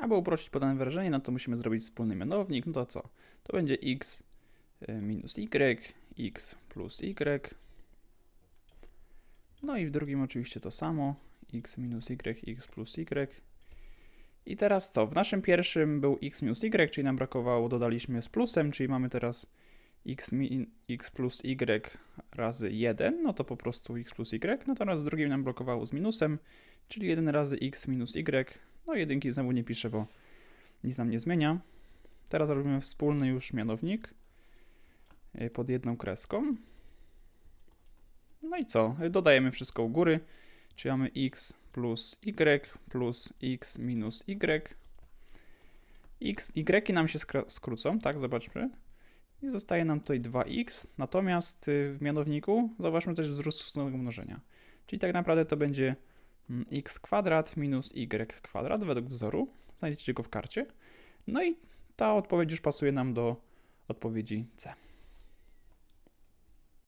Aby uprościć podane wyrażenie, no to musimy zrobić wspólny mianownik. No to co? To będzie x y, minus y, x plus y. No i w drugim oczywiście to samo. x minus y, x plus y. I teraz co? W naszym pierwszym był x minus y, czyli nam brakowało, dodaliśmy z plusem, czyli mamy teraz x, min, x plus y razy 1, no to po prostu x plus y. Natomiast w drugim nam blokowało z minusem, czyli 1 razy x minus y. No jedynki znowu nie piszę, bo nic nam nie zmienia. Teraz robimy wspólny już mianownik y, pod jedną kreską. No i co? Dodajemy wszystko u góry, czyli mamy x plus y plus x minus y. x, y nam się skrócą, tak? Zobaczmy. I zostaje nam tutaj 2x, natomiast y, w mianowniku zobaczmy też wzrost stosunku mnożenia. Czyli tak naprawdę to będzie x kwadrat minus y kwadrat według wzoru. Znajdziecie go w karcie. No i ta odpowiedź już pasuje nam do odpowiedzi C.